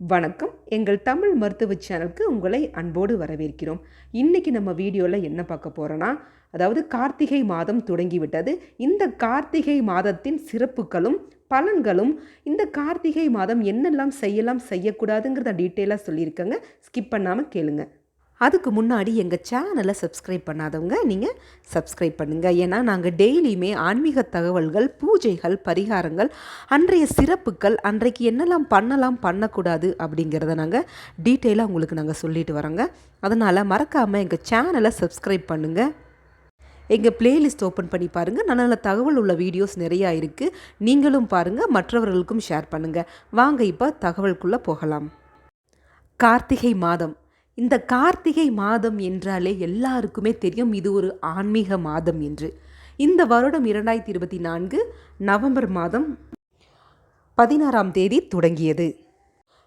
வணக்கம். எங்கள் தமிழ் மருத்துவ சேனலுக்கு உங்களை அன்போடு வரவேற்கிறோம். இன்றைக்கி நம்ம வீடியோவில் என்ன பார்க்க போகிறோன்னா அதாவது கார்த்திகை மாதம் தொடங்கிவிட்டது. இந்த கார்த்திகை மாதத்தின் சிறப்புகளும் பலன்களும் இந்த கார்த்திகை மாதம் என்னெல்லாம் செய்யலாம் செய்யக்கூடாதுங்கிறத டீட்டெயிலாக சொல்லியிருக்கேங்க. ஸ்கிப் பண்ணாமல் கேளுங்கள் அதுக்கு முன்னாடி எங்கள் சேனலை சப்ஸ்கிரைப் பண்ணாதவங்க நீங்கள் சப்ஸ்கிரைப் பண்ணுங்கள் ஏன்னா நாங்கள் டெய்லியுமே ஆன்மீக தகவல்கள் பூஜைகள் பரிகாரங்கள் அன்றைய சிறப்புகள் அன்றைக்கு என்னெல்லாம் பண்ணலாம் பண்ணக்கூடாது அப்படிங்கிறத நாங்கள் டீட்டெயிலாக உங்களுக்கு நாங்கள் சொல்லிட்டு வரோங்க. அதனால் மறக்காமல் எங்கள் சேனலை சப்ஸ்கிரைப் பண்ணுங்கள் எங்கள் பிளேலிஸ்ட் ஓப்பன் பண்ணி பாருங்கள் நல்ல நல்ல தகவல் உள்ள வீடியோஸ் நிறையா இருக்குது நீங்களும் பாருங்கள் மற்றவர்களுக்கும் ஷேர் பண்ணுங்கள் வாங்க இப்போ தகவலுக்குள்ளே போகலாம். கார்த்திகை மாதம். இந்த கார்த்திகை மாதம் என்றாலே எல்லாருக்குமே தெரியும். இது ஒரு ஆன்மீக மாதம் என்று. இந்த வருடம் இரண்டாயிரத்தி இருபத்தி நான்கு நவம்பர் மாதம் பதினாறாம் தேதி தொடங்கியது.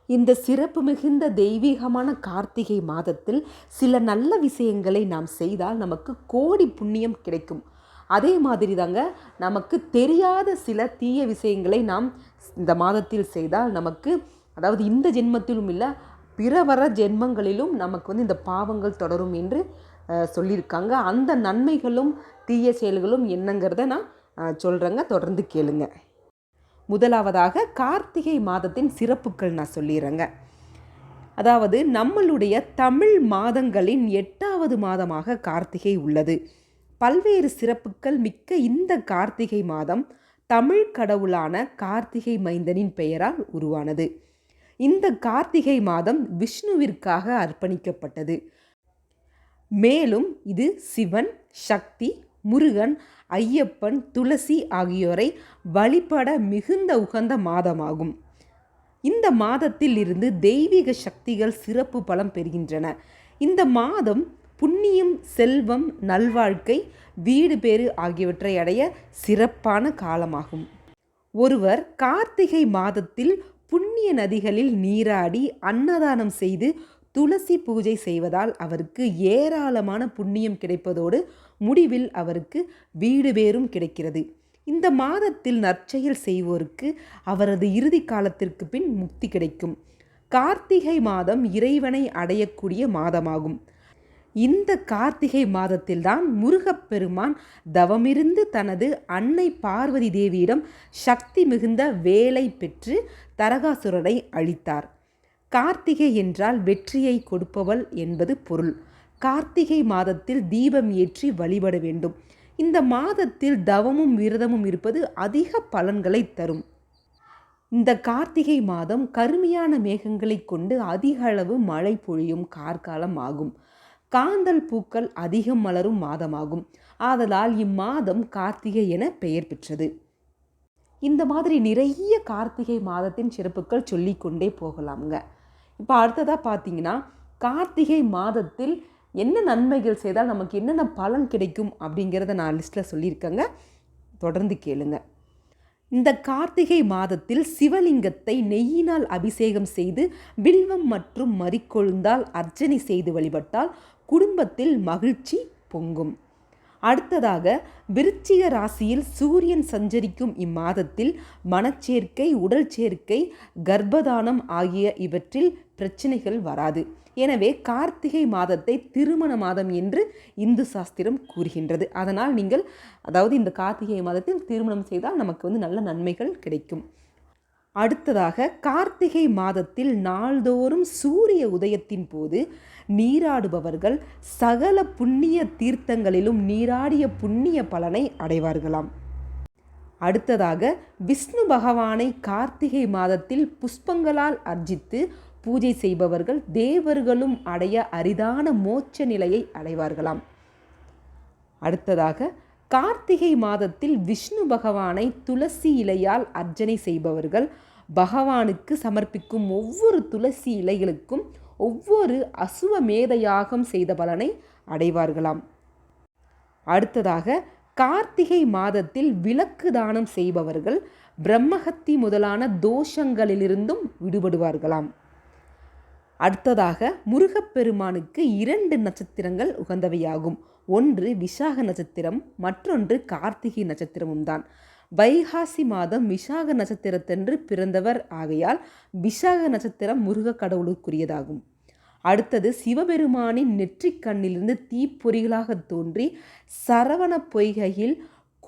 இந்த சிறப்பு மிகுந்த தெய்வீகமான கார்த்திகை மாதத்தில் சில நல்ல விஷயங்களை நாம் செய்தால் நமக்கு கோடி புண்ணியம் கிடைக்கும். அதே மாதிரி தாங்க நமக்கு தெரியாத சில தீய விஷயங்களை நாம் இந்த மாதத்தில் செய்தால் நமக்கு அதாவது இந்த ஜென்மத்திலும் இல்லை பிற வர ஜென்மங்களிலும் நமக்கு வந்து இந்த பாவங்கள் தொடரும் என்று சொல்லியிருக்காங்க. அந்த நன்மைகளும் தீய செயல்களும் என்னங்கிறத நான் சொல்கிறேங்க தொடர்ந்து கேளுங்க. முதலாவதாக கார்த்திகை மாதத்தின் சிறப்புகள் நான் சொல்லிடுறேங்க அதாவது நம்மளுடைய தமிழ் மாதங்களின் எட்டாவது மாதமாக கார்த்திகை உள்ளது. பல்வேறு சிறப்புகள் மிக்க இந்த கார்த்திகை மாதம் தமிழ் கடவுளான கார்த்திகை மைந்தனின் பெயரால் உருவானது. இந்த கார்த்திகை மாதம் விஷ்ணுவிற்காக அர்ப்பணிக்கப்பட்டது. மேலும் இது சிவன் சக்தி முருகன் ஐயப்பன் துளசி ஆகியோரை வழிபட மிகுந்த உகந்த மாதமாகும். இந்த மாதத்தில் இருந்து தெய்வீக சக்திகள் சிறப்பு பலம் பெறுகின்றன. இந்த மாதம் புண்ணியம் செல்வம் நல்வாழ்க்கை வீடு பேறு ஆகியவற்றை அடைய சிறப்பான காலமாகும். ஒருவர் கார்த்திகை மாதத்தில் புண்ணிய நதிகளில் நீராடி அன்னதானம் செய்து துளசி பூஜை செய்வதால் அவருக்கு ஏராளமான புண்ணியம் கிடைப்பதோடு முடிவில் அவருக்கு வீடு பேரும் கிடைக்கிறது. இந்த மாதத்தில் நற்செயல் செய்வோருக்கு அவரது இறுதி காலத்திற்கு பின் முக்தி கிடைக்கும். கார்த்திகை மாதம் இறைவனை அடையக்கூடிய மாதமாகும். இந்த கார்த்திகை மாதத்தில்தான் முருகப்பெருமான் தவமிருந்து தனது அன்னை பார்வதி தேவியிடம் சக்தி மிகுந்த வேலை பெற்று தரகாசுரனை அழித்தார் கார்த்திகை என்றால் வெற்றியை கொடுப்பவள் என்பது பொருள். கார்த்திகை மாதத்தில் தீபம் ஏற்றி வழிபட வேண்டும். இந்த மாதத்தில் தவமும் விரதமும் இருப்பது அதிக பலன்களை தரும். இந்த கார்த்திகை மாதம் கருமையான மேகங்களை கொண்டு அதிக அளவு மழை பொழியும் கார்காலம் ஆகும். காந்தல் பூக்கள் அதிகம் மலரும் மாதமாகும். ஆதலால் இம்மாதம் கார்த்திகை என பெயர் பெற்றது. இந்த மாதிரி நிறைய கார்த்திகை மாதத்தின் சிறப்புகள் சொல்லிக்கொண்டே போகலாம்ங்க. இப்போ அடுத்ததாக பார்த்தீங்கன்னா கார்த்திகை மாதத்தில் என்ன நன்மைகள் செய்தால் நமக்கு என்னென்ன பலன் கிடைக்கும் அப்படிங்கிறத நான் லிஸ்ட்டில் சொல்லியிருக்கேங்க. தொடர்ந்து கேளுங்க. இந்த கார்த்திகை மாதத்தில் சிவலிங்கத்தை நெய்யினால் அபிஷேகம் செய்து வில்வம் மற்றும் மறிக்கொழுந்தால் அர்ச்சனை செய்து வழிபட்டால் குடும்பத்தில் மகிழ்ச்சி பொங்கும். அடுத்ததாக விருச்சிக ராசியில் சூரியன் சஞ்சரிக்கும் இம்மாதத்தில் மனச்சேர்க்கை உடல் சேர்க்கை கர்ப்பதானம் ஆகிய இவற்றில் பிரச்சனைகள் வராது. எனவே கார்த்திகை மாதத்தை திருமண மாதம் என்று இந்து சாஸ்திரம் கூறுகின்றது. அதனால் நீங்கள் அதாவது இந்த கார்த்திகை மாதத்தில் திருமணம் செய்தால் நமக்கு வந்து நல்ல நன்மைகள் கிடைக்கும். அடுத்ததாக கார்த்திகை மாதத்தில் நாள்தோறும் சூரிய உதயத்தின் போது நீராடுபவர்கள் சகல புண்ணிய தீர்த்தங்களிலும் நீராடிய புண்ணிய பலனை அடைவார்களாம். அடுத்ததாக விஷ்ணு பகவானை கார்த்திகை மாதத்தில் புஷ்பங்களால் அர்ஜித்து பூஜை செய்பவர்கள் தேவர்களும் அடைய அரிதான மோட்ச நிலையை அடைவார்களாம். அடுத்ததாக கார்த்திகை மாதத்தில் விஷ்ணு பகவானை துளசி இலையால் அர்ச்சனை செய்பவர்கள் பகவானுக்கு சமர்ப்பிக்கும் ஒவ்வொரு துளசி இலைகளுக்கும் ஒவ்வொரு அசுவமேத யாகம் செய்த பலனை அடைவார்களாம். அடுத்ததாக கார்த்திகை மாதத்தில் விளக்கு தானம் செய்பவர்கள் பிரம்மஹத்தி முதலான தோஷங்களிலிருந்தும் விடுபடுவார்களாம். அடுத்ததாக முருகப்பெருமானுக்கு இரண்டு நட்சத்திரங்கள் உகந்தவையாகும். ஒன்று விசாக நட்சத்திரம் மற்றொன்று கார்த்திகை நட்சத்திரமும் தான் வைகாசி மாதம் விசாக நட்சத்திரத்தன்று பிறந்தவர். ஆகையால் விசாக நட்சத்திரம் முருக கடவுளுக்குரியதாகும். அடுத்தது சிவபெருமானின் நெற்றிக் கண்ணிலிருந்து தீப்பொறிகளாக தோன்றி சரவண பொய்கையில்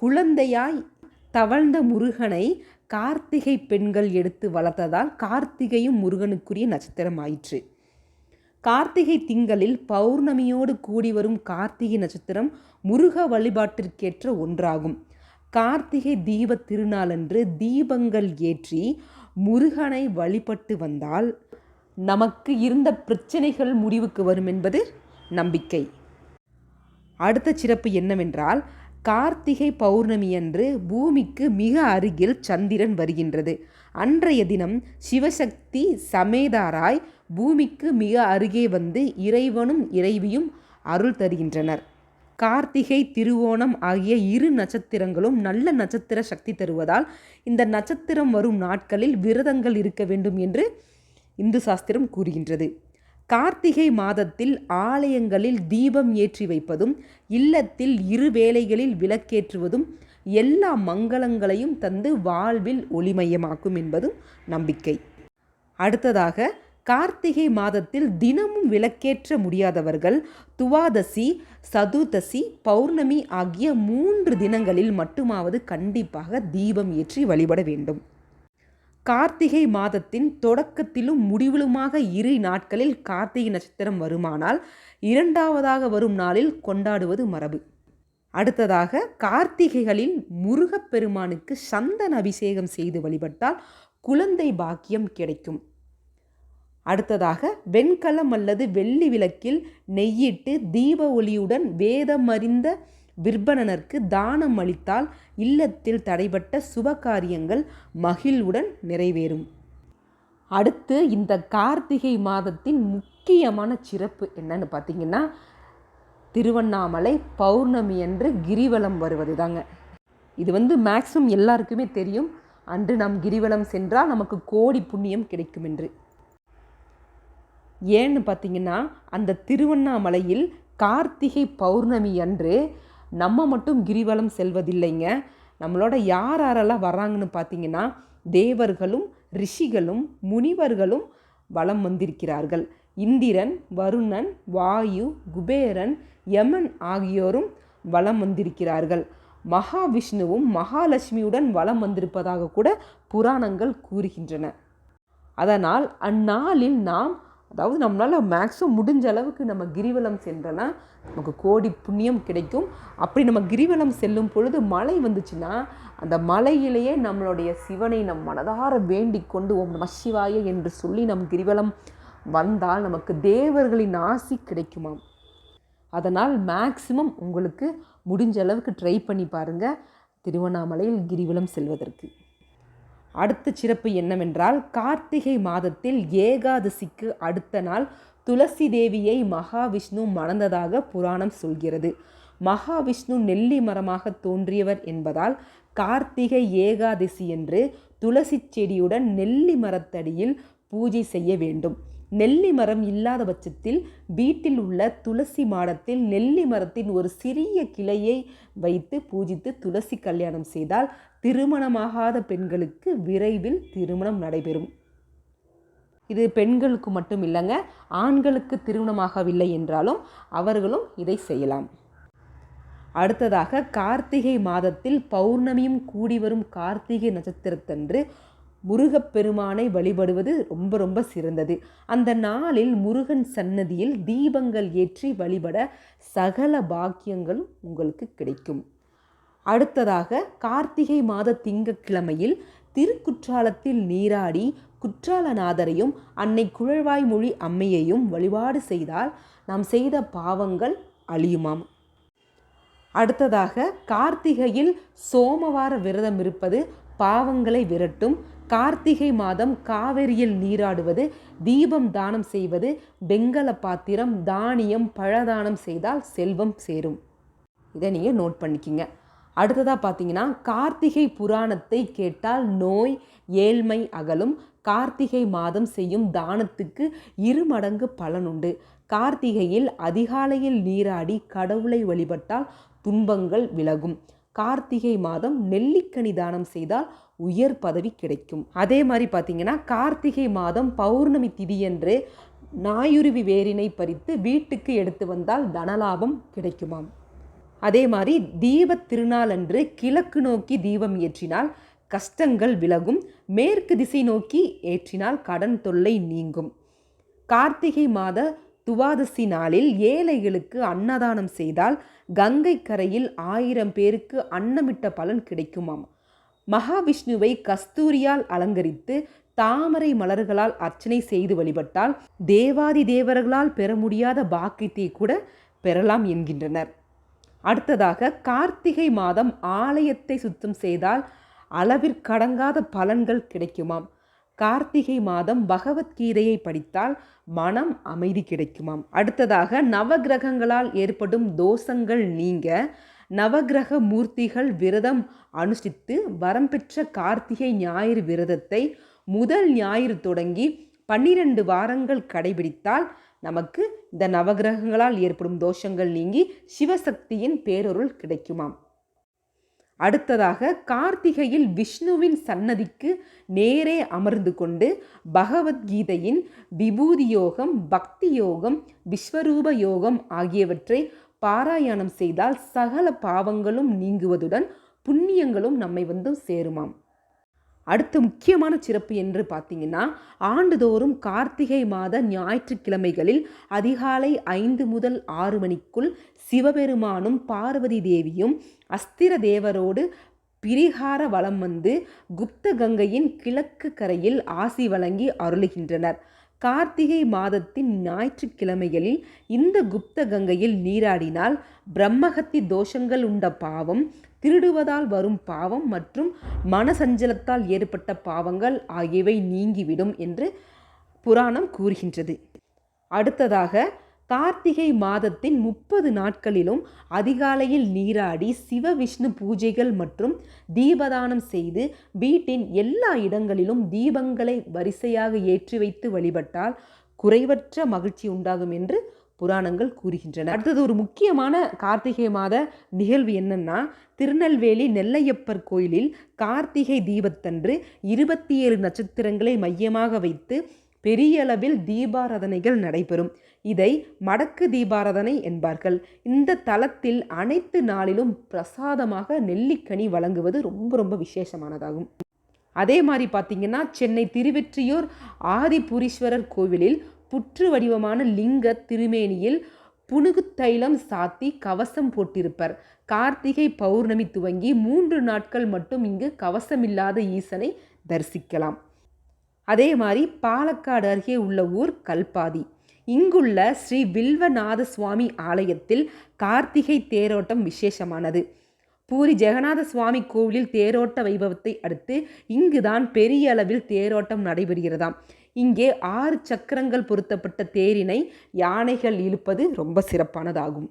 குழந்தையாய் தவழ்ந்த முருகனை கார்த்திகை பெண்கள் எடுத்து வளர்த்ததால் கார்த்திகையும் முருகனுக்குரிய நட்சத்திரம் ஆயிற்று கார்த்திகை திங்களில் பௌர்ணமியோடு கூடி வரும் கார்த்திகை நட்சத்திரம் முருக வழிபாட்டிற்கேற்ற ஒன்றாகும். கார்த்திகை தீப திருநாளன்று தீபங்கள் ஏற்றி முருகனை வழிபட்டு வந்தால் நமக்கு இருந்த பிரச்சனைகள் முடிவுக்கு வரும் என்பது நம்பிக்கை. அடுத்த சிறப்பு என்னவென்றால் கார்த்திகை பௌர்ணமி அன்று பூமிக்கு மிக அருகில் சந்திரன் வருகின்றது. அன்றைய தினம் சிவசக்தி சமேதாராய் பூமிக்கு மிக அருகே வந்து இறைவனும் இறைவியும் அருள் தருகின்றனர். கார்த்திகை திருவோணம் ஆகிய இரு நட்சத்திரங்களும் நல்ல நட்சத்திர சக்தி தருவதால் இந்த நட்சத்திரம் வரும் நாட்களில் விரதங்கள் இருக்க வேண்டும் என்று இந்து சாஸ்திரம் கூறுகின்றது. கார்த்திகை மாதத்தில் ஆலயங்களில் தீபம் ஏற்றி வைப்பதும் இல்லத்தில் இரு வேளைகளில் விளக்கேற்றுவதும் எல்லா மங்களங்களையும் தந்து வாழ்வில் ஒளிமயமாக்கும் என்பதும் நம்பிக்கை. அடுத்ததாக கார்த்திகை மாதத்தில் தினமும் விளக்கேற்ற முடியாதவர்கள் துவாதசி சதுர்தசி பௌர்ணமி ஆகிய மூன்று தினங்களில் மட்டுமாவது கண்டிப்பாக தீபம் ஏற்றி வழிபட வேண்டும். கார்த்திகை மாதத்தின் தொடக்கத்திலும் முடிவிலுமாக இரு நாட்களில் கார்த்திகை நட்சத்திரம் வருமானால் இரண்டாவதாக வரும் நாளில் கொண்டாடுவது மரபு. அடுத்ததாக கார்த்திகைகளில் முருகப்பெருமானுக்கு சந்தன அபிஷேகம் செய்து வழிபட்டால் குழந்தை பாக்கியம் கிடைக்கும். அடுத்ததாக வெண்கலம் அல்லது வெள்ளி விளக்கில் நெய்யிட்டு தீப ஒளியுடன் வேதமறிந்த விற்பனனருக்கு தானம் அளித்தால் இல்லத்தில் தடைபட்ட சுபகாரியங்கள் மகிழ்வுடன் நிறைவேறும். அடுத்து இந்த கார்த்திகை மாதத்தின் முக்கியமான சிறப்பு என்னன்னு பார்த்தீங்கன்னா திருவண்ணாமலை பௌர்ணமி அன்று கிரிவலம் வருவது தாங்க இது வந்து மேக்ஸிமம் எல்லாருக்குமே தெரியும். அன்று நாம் கிரிவலம் சென்றால் நமக்கு கோடி புண்ணியம் கிடைக்கும் என்று. ஏன்னு பார்த்தீங்கன்னா அந்த திருவண்ணாமலையில் கார்த்திகை பௌர்ணமி அன்று நம்ம மட்டும் கிரிவலம் செல்வதில்லைங்க. நம்மளோட யார் யாரெல்லாம் வர்றாங்கன்னு பார்த்தீங்கன்னா தேவர்களும் ரிஷிகளும் முனிவர்களும் வலம் வந்திருக்கிறார்கள். இந்திரன் வருணன் வாயு குபேரன் யமன் ஆகியோரும் வலம் வந்திருக்கிறார்கள். மகாவிஷ்ணுவும் மகாலட்சுமியுடன் வலம் வந்திருப்பதாக கூட புராணங்கள் கூறுகின்றன. அதனால் அந்நாளில் நாம் அதாவது நம்மளால் மேக்ஸிமம் முடிஞ்ச அளவுக்கு நம்ம கிரிவலம் சென்றோன்னா நமக்கு கோடி புண்ணியம் கிடைக்கும். அப்படி நம்ம கிரிவலம் செல்லும் பொழுது மழை வந்துச்சுன்னா அந்த மலையிலேயே நம்மளுடைய சிவனை நம் மனதார வேண்டிக் கொண்டு ஓம் நம சிவாய என்று சொல்லி நம் கிரிவலம் வந்தால் நமக்கு தேவர்களின் ஆசி கிடைக்குமாம். அதனால் மேக்சிமம் உங்களுக்கு முடிஞ்ச அளவுக்கு ட்ரை பண்ணி பாருங்கள் திருவண்ணாமலையில் கிரிவலம் செல்வதற்கு. அடுத்த சிறப்பு என்னவென்றால் கார்த்திகை மாதத்தில் ஏகாதசிக்கு அடுத்த நாள் துளசி தேவியை மகாவிஷ்ணு மணந்ததாக புராணம் சொல்கிறது. மகாவிஷ்ணு நெல்லி மரமாக தோன்றியவர் என்பதால் கார்த்திகை ஏகாதசி என்று துளசி செடியுடன் நெல்லி மரத்தடியில் பூஜை செய்ய வேண்டும். நெல்லி மரம் இல்லாத பட்சத்தில் வீட்டில் உள்ள துளசி மாடத்தில் நெல்லி மரத்தின் ஒரு சிறிய கிளையை வைத்து பூஜித்து துளசி கல்யாணம் செய்தால் திருமணமாகாத பெண்களுக்கு விரைவில் திருமணம் நடைபெறும். இது பெண்களுக்கு மட்டும் இல்லைங்க ஆண்களுக்கு திருமணமாகவில்லை என்றாலும் அவர்களும் இதை செய்யலாம். அடுத்ததாக கார்த்திகை மாதத்தில் பௌர்ணமியும் கூடி வரும் கார்த்திகை நட்சத்திரத்தன்று முருகப்பெருமானை வழிபடுவது ரொம்ப ரொம்ப சிறந்தது. அந்த நாளில் முருகன் சன்னதியில் தீபங்கள் ஏற்றி வழிபட சகல பாக்கியங்களும் உங்களுக்கு கிடைக்கும். அடுத்ததாக கார்த்திகை மாத திங்கட்கிழமையில் திருக்குற்றாலத்தில் நீராடி குற்றாலநாதரையும் அன்னை குழல்வாய் மொழி அம்மையையும் வழிபாடு செய்தால் நாம் செய்த பாவங்கள் அழியுமாம். அடுத்ததாக கார்த்திகையில் சோமவார விரதம் இருப்பது பாவங்களை விரட்டும். கார்த்திகை மாதம் காவிரியில் நீராடுவது தீபம் தானம் செய்வது வெங்கல பாத்திரம் தானியம் பழதானம் செய்தால் செல்வம் சேரும். இதை நீங்கள் நோட் பண்ணிக்கிங்க. அடுத்ததாக பார்த்தீங்கன்னா கார்த்திகை புராணத்தை கேட்டால் நோய் ஏழ்மை அகலும். கார்த்திகை மாதம் செய்யும் தானத்துக்கு இரு மடங்கு பலனுண்டு கார்த்திகையில் அதிகாலையில் நீராடி கடவுளை வழிபட்டால் துன்பங்கள் விலகும். கார்த்திகை மாதம் நெல்லிக்கனி தானம் செய்தால் உயர் பதவி கிடைக்கும். அதே மாதிரி பார்த்தீங்கன்னா கார்த்திகை மாதம் பௌர்ணமி திதியன்று நாயுருவி வேரினை பறித்து வீட்டுக்கு எடுத்து வந்தால் தனலாபம் கிடைக்குமாம். அதே மாதிரி தீபத் திருநாளன்று கிழக்கு நோக்கி தீபம் ஏற்றினால் கஷ்டங்கள் விலகும் மேற்கு திசை நோக்கி ஏற்றினால் கடன் தொல்லை நீங்கும். கார்த்திகை மாத துவாதசி நாளில் ஏழைகளுக்கு அன்னதானம் செய்தால் கங்கை கரையில் ஆயிரம் பேருக்கு அன்னமிட்ட பலன் கிடைக்குமாம். மகாவிஷ்ணுவை கஸ்தூரியால் அலங்கரித்து தாமரை மலர்களால் அர்ச்சனை செய்து வழிபட்டால் தேவாதி தேவர்களால் பெற முடியாத பாக்கியத்தை கூட பெறலாம் என்கின்றனர். அடுத்ததாக கார்த்திகை மாதம் ஆலயத்தை சுத்தம் செய்தால் அளவிற்கடங்காத பலன்கள் கிடைக்குமாம். கார்த்திகை மாதம் பகவத்கீதையை படித்தால் மனம் அமைதி கிடைக்குமாம். அடுத்ததாக நவகிரகங்களால் ஏற்படும் தோஷங்கள் நீங்க நவகிரக மூர்த்திகள் விரதம் அனுஷ்டித்து வரம் பெற்ற கார்த்திகை ஞாயிறு விரதத்தை முதல் ஞாயிறு தொடங்கி பன்னிரண்டு வாரங்கள் கடைபிடித்தால் நமக்கு இந்த நவகிரகங்களால் ஏற்படும் தோஷங்கள் நீங்கி சிவசக்தியின் பேரொருள் கிடைக்குமாம். அடுத்ததாக கார்த்திகையில் விஷ்ணுவின் சன்னதிக்கு நேரே அமர்ந்து கொண்டு பகவத்கீதையின் விபூதி யோகம் பக்தி யோகம் விஸ்வரூப யோகம் ஆகியவற்றை பாராயணம் செய்தால் சகல பாவங்களும் நீங்குவதுடன் புண்ணியங்களும் நம்மை வந்து சேருமாம். அடுத்த முக்கியமான சிறப்பு என்று பார்த்தீங்கன்னா ஆண்டுதோறும் கார்த்திகை மாத ஞாயிற்றுக்கிழமைகளில் அதிகாலை ஐந்து முதல் ஆறு மணிக்குள் சிவபெருமானும் பார்வதி தேவியும் அஸ்திர தேவரோடு பிரிகார வலம் வந்து குப்த கங்கையின் கிழக்கு கரையில் ஆசி வழங்கி அருளுகின்றனர். கார்த்திகை மாதத்தின் ஞாயிற்றுக்கிழமைகளில் இந்த குப்த கங்கையில் நீராடினால் பிரம்மகத்தி தோஷங்கள் உண்ட பாவம் திருடுவதால் வரும் பாவம் மற்றும் மனசஞ்சலத்தால் ஏற்பட்ட பாவங்கள் ஆகியவை நீங்கிவிடும் என்று புராணம் கூறுகின்றது. அடுத்ததாக கார்த்திகை மாதத்தின் முப்பது நாட்களிலும் அதிகாலையில் நீராடி சிவ விஷ்ணு பூஜைகள் மற்றும் தீபதானம் செய்து வீட்டின் எல்லா இடங்களிலும் தீபங்களை வரிசையாக ஏற்றி வைத்து வழிபட்டால் குறைவற்ற மகிழ்ச்சி உண்டாகும் என்று புராணங்கள் கூறுகின்றன. அடுத்தது ஒரு முக்கியமான கார்த்திகை மாத நிகழ்வு என்னன்னா திருநெல்வேலி நெல்லையப்பர் கோயிலில் கார்த்திகை தீபத்தன்று இருபத்தி ஏழு நட்சத்திரங்களை மையமாக வைத்து பெரிய அளவில் தீபாராதனைகள் நடைபெறும். இதை மடக்கு தீபாராதனை என்பார்கள். இந்த தலத்தில் அனைத்து நாளிலும் பிரசாதமாக நெல்லிக்கனி வழங்குவது ரொம்ப ரொம்ப விசேஷமானதாகும். அதே மாதிரி பார்த்தீங்கன்னா சென்னை திருவெற்றியூர் ஆதிபுரீஸ்வரர் கோவிலில் புற்று வடிவமான லிங்க திருமேனியில் புனுகு தைலம் சாத்தி கவசம் போட்டிருப்பர். கார்த்திகை பௌர்ணமி துவங்கி மூன்று நாட்கள் மட்டும் இங்கு கவசமில்லாத ஈசனை தரிசிக்கலாம். அதே மாதிரி பாலக்காடு அருகே உள்ள ஊர் கல்பாதி. இங்குள்ள ஸ்ரீ வில்வநாத சுவாமி ஆலயத்தில் கார்த்திகை தேரோட்டம் விசேஷமானது. பூரி ஜெகநாத சுவாமி கோவிலில் தேரோட்ட வைபவத்தை அடுத்து இங்குதான் பெரிய அளவில் தேரோட்டம் நடைபெறுகிறதாம். இங்கே ஆறு சக்கரங்கள் பொருத்தப்பட்ட தேரினை யானைகள் இழுப்பது ரொம்ப சிறப்பானதாகும்.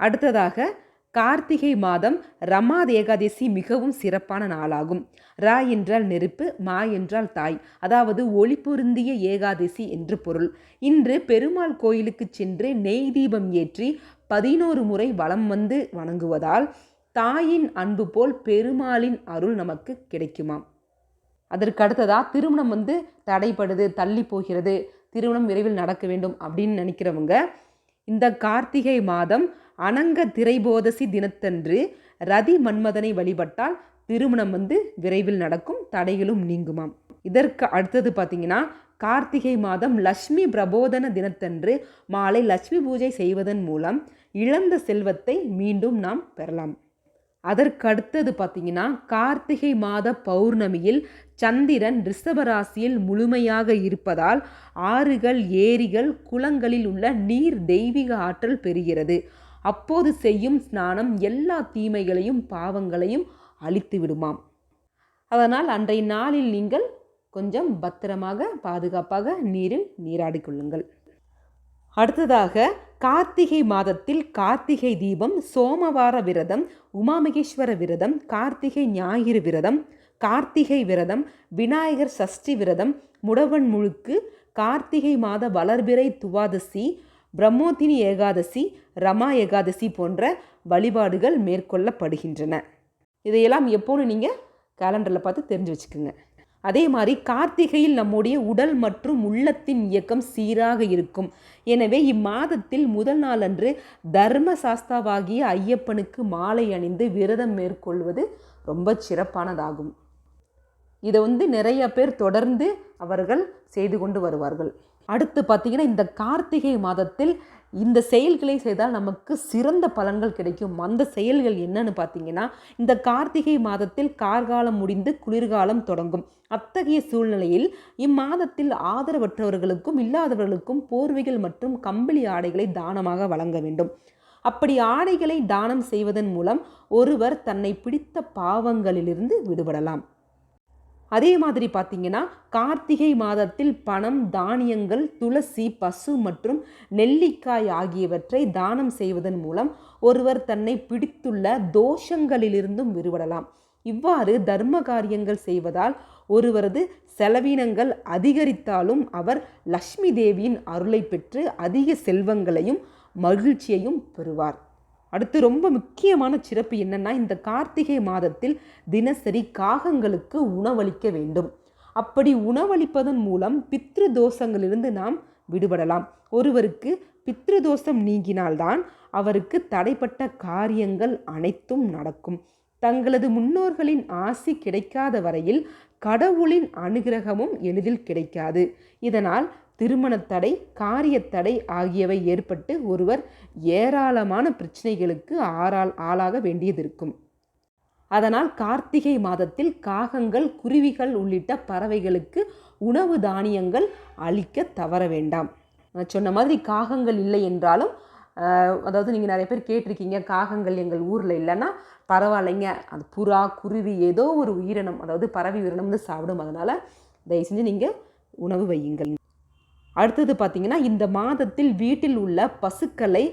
அடுத்ததாக கார்த்திகை மாதம் ரமாத் ஏகாதசி மிகவும் சிறப்பான நாளாகும். ரா என்றால் நெருப்பு மா என்றால் தாய். அதாவது ஒளி பொருந்திய ஏகாதசி என்று பொருள். இன்று பெருமாள் கோயிலுக்கு சென்று நெய் தீபம் ஏற்றி பதினோரு முறை வலம் வந்து வணங்குவதால் தாயின் அன்பு போல் பெருமாளின் அருள் நமக்கு கிடைக்குமாம். அதற்கு அடுத்ததாக திருமணம் வந்து தடைப்படுது தள்ளி போகிறது. திருமணம் விரைவில் நடக்க வேண்டும் அப்படின்னு நினைக்கிறவங்க இந்த கார்த்திகை மாதம் அனங்க திரைபோதசி தினத்தன்று ரதி மன்மதனை வழிபட்டால் திருமணம் வந்து விரைவில் நடக்கும் தடைகளும் நீங்குமாம். இதற்கு அடுத்தது பார்த்தீங்கன்னா கார்த்திகை மாதம் லட்சுமி பிரபோதன தினத்தன்று மாலை லட்சுமி பூஜை செய்வதன் மூலம் இழந்த செல்வத்தை மீண்டும் நாம் பெறலாம். அதற்கு அடுத்தது பார்த்தீங்கன்னா கார்த்திகை மாத பௌர்ணமியில் சந்திரன் ரிஷபராசியில் முழுமையாக இருப்பதால் ஆறுகள் ஏரிகள் குளங்களில் உள்ள நீர் தெய்வீக ஆற்றல் பெறுகிறது. அப்போது செய்யும் ஸ்நானம் எல்லா தீமைகளையும் பாவங்களையும் அழித்து விடுமாம். அதனால் அன்றைய நாளில் நீங்கள் கொஞ்சம் பத்திரமாக பாதுகாப்பாக நீரில் நீராடிக்கொள்ளுங்கள் அடுத்ததாக கார்த்திகை மாதத்தில் கார்த்திகை தீபம் சோமவார விரதம் உமாமகேஸ்வர விரதம் கார்த்திகை ஞாயிறு விரதம் கார்த்திகை விரதம் விநாயகர் சஷ்டி விரதம் முடவன் முழுக்கு கார்த்திகை மாத வளர்பிறை துவாதசி பிரம்மோத்தினி ஏகாதசி ரமா ஏகாதசி போன்ற வழிபாடுகள் மேற்கொள்ளப்படுகின்றன. இதையெல்லாம் எப்போது நீங்கள் கேலண்டரில் பார்த்து தெரிஞ்சு வச்சுக்கோங்க. அதே மாதிரி கார்த்திகையில் நம்முடைய உடல் மற்றும் உள்ளத்தின் இயக்கம் சீராக இருக்கும். எனவே இம்மாதத்தில் முதல் நாளன்று தர்ம சாஸ்தாவாகிய ஐயப்பனுக்கு மாலை அணிந்து விரதம் மேற்கொள்வது ரொம்ப சிறப்பானதாகும். இதை வந்து நிறைய பேர் தொடர்ந்து அவர்கள் செய்து கொண்டு வருவார்கள். அடுத்து பார்த்தீங்கன்னா இந்த கார்த்திகை மாதத்தில் இந்த செயல்களை செய்தால் நமக்கு சிறந்த பலன்கள் கிடைக்கும். அந்த செயல்கள் என்னன்னு பார்த்தீங்கன்னா இந்த கார்த்திகை மாதத்தில் கார்காலம் முடிந்து குளிர்காலம் தொடங்கும். அத்தகைய சூழ்நிலையில் இம்மாதத்தில் ஆதரவற்றவர்களுக்கும் இல்லாதவர்களுக்கும் போர்வைகள் மற்றும் கம்பளி ஆடைகளை தானமாக வழங்க வேண்டும். அப்படி ஆடைகளை தானம் செய்வதன் மூலம் ஒருவர் தன்னை பிடித்த பாவங்களிலிருந்து விடுபடலாம். அதே மாதிரி பார்த்தீங்கன்னா கார்த்திகை மாதத்தில் பணம் தானியங்கள் துளசி பசு மற்றும் நெல்லிக்காய் ஆகியவற்றை தானம் செய்வதன் மூலம் ஒருவர் தன்னை பிடித்துள்ள தோஷங்களிலிருந்தும் விடுபடலாம். இவ்வாறு தர்ம காரியங்கள் செய்வதால் ஒருவரது செலவினங்கள் அதிகரித்தாலும் அவர் லக்ஷ்மி தேவியின் அருளை பெற்று அதிக செல்வங்களையும் மகிழ்ச்சியையும் பெறுவார். அடுத்து ரொம்ப முக்கியமான சிறப்பு என்னென்னா இந்த கார்த்திகை மாதத்தில் தினசரி காகங்களுக்கு உணவளிக்க வேண்டும். அப்படி உணவளிப்பதன் மூலம் பித்ரு தோஷங்களிலிருந்து நாம் விடுபடலாம். ஒருவருக்கு பித்ரு தோஷம் நீங்கினால்தான் அவருக்கு தடைப்பட்ட காரியங்கள் அனைத்தும் நடக்கும். தங்களது முன்னோர்களின் ஆசி கிடைக்காத வரையில் கடவுளின் அனுகிரகமும் எளிதில் கிடைக்காது. இதனால் திருமணத்தடை காரியத்தடை ஆகியவை ஏற்பட்டு ஒருவர் ஏராளமான பிரச்சனைகளுக்கு ஆறால் ஆளாக வேண்டியது இருக்கும் அதனால் கார்த்திகை மாதத்தில் காகங்கள் குருவிகள் உள்ளிட்ட பறவைகளுக்கு உணவு தானியங்கள் அளிக்க தவற வேண்டாம். நான் சொன்ன மாதிரி காகங்கள் இல்லை என்றாலும் அதாவது நீங்கள் நிறைய பேர் கேட்டிருக்கீங்க காகங்கள் எங்கள் ஊரில் இல்லைன்னா பரவாயில்லைங்க. அது புறா குருவி ஏதோ ஒரு உயிரினம் அதாவது பறவை உயிரினம் வந்து சாப்பிடும். அதனால் தயவு செஞ்சு நீங்கள் உணவு வையுங்கள். அடுத்தது பார்த்திங்கன்னா இந்த மாதத்தில் வீட்டில் உள்ள பசுக்களை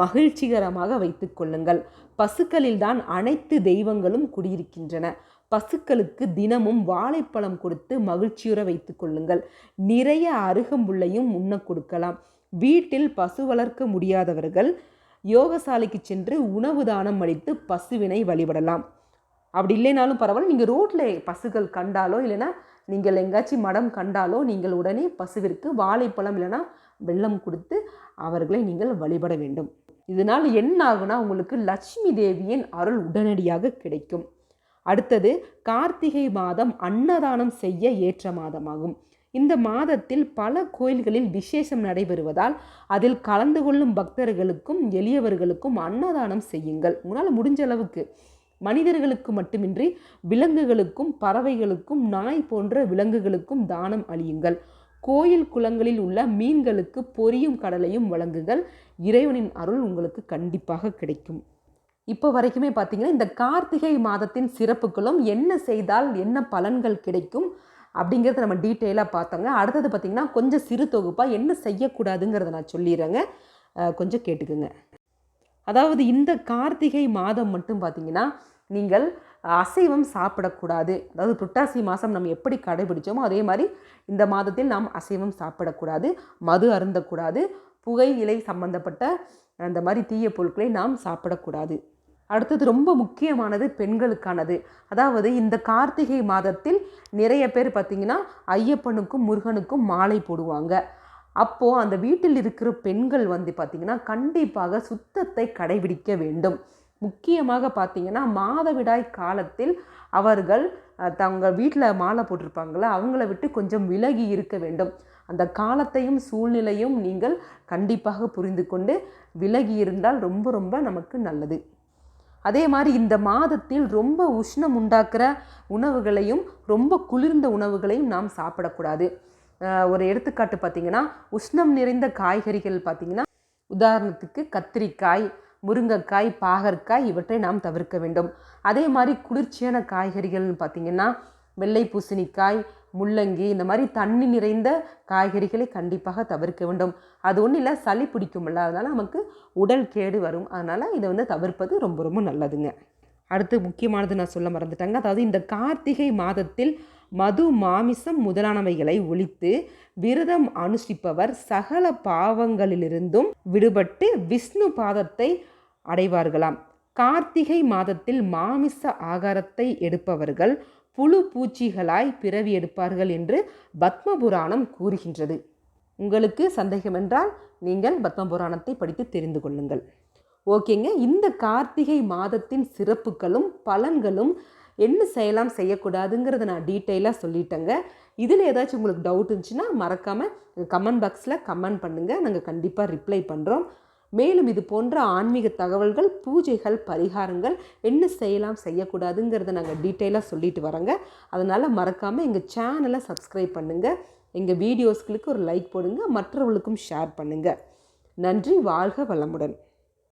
மகிழ்ச்சிகரமாக வைத்து கொள்ளுங்கள். பசுக்களில் தான் அனைத்து தெய்வங்களும் குடியிருக்கின்றன. பசுக்களுக்கு தினமும் வாழைப்பழம் கொடுத்து மகிழ்ச்சியுற வைத்து கொள்ளுங்கள். நிறைய அருகம்புள்ளையும் உண்ண கொடுக்கலாம். வீட்டில் பசு வளர்க்க முடியாதவர்கள் யோகசாலைக்கு சென்று உணவு தானம் அளித்து பசுவினை வழிபடலாம். அப்படி இல்லைனாலும் பரவாயில்ல. நீங்கள் ரோட்டில் பசுகள் கண்டாலோ இல்லைன்னா நீங்கள் எங்காச்சும் மடம் கண்டாலோ நீங்கள் உடனே பசுவிற்கு வாழைப்பழம் இல்லைன்னா வெள்ளம் கொடுத்து அவர்களை நீங்கள் வழிபட வேண்டும். இதனால் என்ன ஆகுனா உங்களுக்கு லட்சுமி தேவியின் அருள் உடனடியாக கிடைக்கும். அடுத்தது கார்த்திகை மாதம் அன்னதானம் செய்ய ஏற்ற மாதமாகும். இந்த மாதத்தில் பல கோயில்களில் விசேஷம் நடைபெறுவதால் அதில் கலந்து கொள்ளும் பக்தர்களுக்கும் எளியவர்களுக்கும் அன்னதானம் செய்யுங்கள். உங்களால் முடிஞ்ச அளவுக்கு. மனிதர்களுக்கு மட்டுமின்றி விலங்குகளுக்கும் பறவைகளுக்கும் நாய் போன்ற விலங்குகளுக்கும் தானம் அளியுங்கள். கோயில் குளங்களில் உள்ள மீன்களுக்கு பொரியும் கடலையும் வழங்குங்கள். இறைவனின் அருள் உங்களுக்கு கண்டிப்பாக கிடைக்கும். இப்போ வரைக்குமே பார்த்தீங்கன்னா இந்த கார்த்திகை மாதத்தின் சிறப்புகளும் என்ன செய்தால் என்ன பலன்கள் கிடைக்கும் அப்படிங்கிறத நம்ம டீட்டெயிலாக பார்த்தோங்க. அடுத்தது பார்த்திங்கன்னா கொஞ்சம் சிறு தொகுப்பாக என்ன செய்யக்கூடாதுங்கிறத நான் சொல்லிடுறேங்க. கொஞ்சம் கேட்டுக்குங்க. அதாவது இந்த கார்த்திகை மாதம் மட்டும் பார்த்திங்கன்னா நீங்கள் அசைவம் சாப்பிடக்கூடாது. அதாவது புட்டாசி மாதம் நம்ம எப்படி கடைபிடிச்சோமோ அதே மாதிரி இந்த மாதத்தில் நாம் அசைவம் சாப்பிடக்கூடாது மது அருந்தக்கூடாது புகை இலை சம்பந்தப்பட்ட அந்த மாதிரி தீய பொருட்களை நாம் சாப்பிடக்கூடாது. அடுத்தது ரொம்ப முக்கியமானது பெண்களுக்கானது. அதாவது இந்த கார்த்திகை மாதத்தில் நிறைய பேர் பார்த்திங்கன்னா ஐயப்பனுக்கும் முருகனுக்கும் மாலை போடுவாங்க. அப்போது அந்த வீட்டில் இருக்கிற பெண்கள் வந்து பார்த்திங்கன்னா கண்டிப்பாக சுத்தத்தை கடைபிடிக்க வேண்டும். முக்கியமாக பார்த்திங்கன்னா மாதவிடாய் காலத்தில் அவர்கள் தங்கள் வீட்டில் மாலை போட்டிருப்பாங்களே அவங்கள விட்டு கொஞ்சம் விலகி இருக்க வேண்டும். அந்த காலத்தையும் சூழ்நிலையும் நீங்கள் கண்டிப்பாக புரிந்து கொண்டு விலகி இருந்தால் ரொம்ப ரொம்ப நமக்கு நல்லது. அதே மாதிரி இந்த மாதத்தில் ரொம்ப உஷ்ணம் உண்டாக்குற உணவுகளையும் ரொம்ப குளிர்ந்த உணவுகளையும் நாம் சாப்பிடக்கூடாது. ஒரு எடுத்துக்காட்டு பார்த்திங்கன்னா உஷ்ணம் நிறைந்த காய்கறிகள் பார்த்திங்கன்னா உதாரணத்துக்கு கத்திரிக்காய் முருங்கைக்காய் பாகற்காய் இவற்றை நாம் தவிர்க்க வேண்டும். அதே மாதிரி குளிர்ச்சியான காய்கறிகள்னு பார்த்திங்கன்னா வெள்ளை பூசணிக்காய் முள்ளங்கி இந்த மாதிரி தண்ணி நிறைந்த காய்கறிகளை கண்டிப்பாக தவிர்க்க வேண்டும். அது ஒன்றும் இல்லை சளி பிடிக்கும்ல அதனால் நமக்கு உடல் கேடு வரும். அதனால் இதை வந்து தவிர்ப்பது ரொம்ப ரொம்ப நல்லதுங்க. அடுத்து முக்கியமானது நான் சொல்ல மறந்துட்டாங்க. அதாவது இந்த கார்த்திகை மாதத்தில் மது மாமிசம் முதலானவைகளை ஒழித்து விரதம் அனுஷ்டிப்பவர் சகல பாவங்களிலிருந்தும் விடுபட்டு விஷ்ணு பாதத்தை அடைவார்களாம். கார்த்திகை மாதத்தில் மாமிச ஆகாரத்தை எடுப்பவர்கள் புழு பூச்சிகளாய் பிறவி எடுப்பார்கள் என்று பத்ம புராணம் கூறுகின்றது. உங்களுக்கு சந்தேகம் என்றால் நீங்கள் பத்ம புராணத்தை படித்து தெரிந்து கொள்ளுங்கள். ஓகேங்க. இந்த கார்த்திகை மாதத்தின் சிறப்புகளும் பலன்களும் என்ன செய்யலாம் செய்யக்கூடாதுங்கிறத நான் டீட்டெயிலாக சொல்லிட்டேங்க. இதில் ஏதாச்சும் உங்களுக்கு டவுட் இருந்துச்சுன்னா மறக்காமல் கமெண்ட் பாக்ஸில் கமெண்ட் பண்ணுங்கள் நாங்கள் கண்டிப்பாக ரிப்ளை பண்ணுறோம் மேலும் இது போன்ற ஆன்மீக தகவல்கள் பூஜைகள் பரிகாரங்கள் என்ன செய்யலாம் செய்யக்கூடாதுங்கிறத நாங்கள் டீட்டெயிலாக சொல்லிட்டு வரோங்க. அதனால் மறக்காமல் எங்கள் சேனலை சப்ஸ்கிரைப் பண்ணுங்கள் எங்கள் வீடியோஸ்களுக்கு ஒரு லைக் போடுங்க. மற்றவர்களுக்கும் ஷேர் பண்ணுங்கள் நன்றி. வாழ்க வளமுடன்.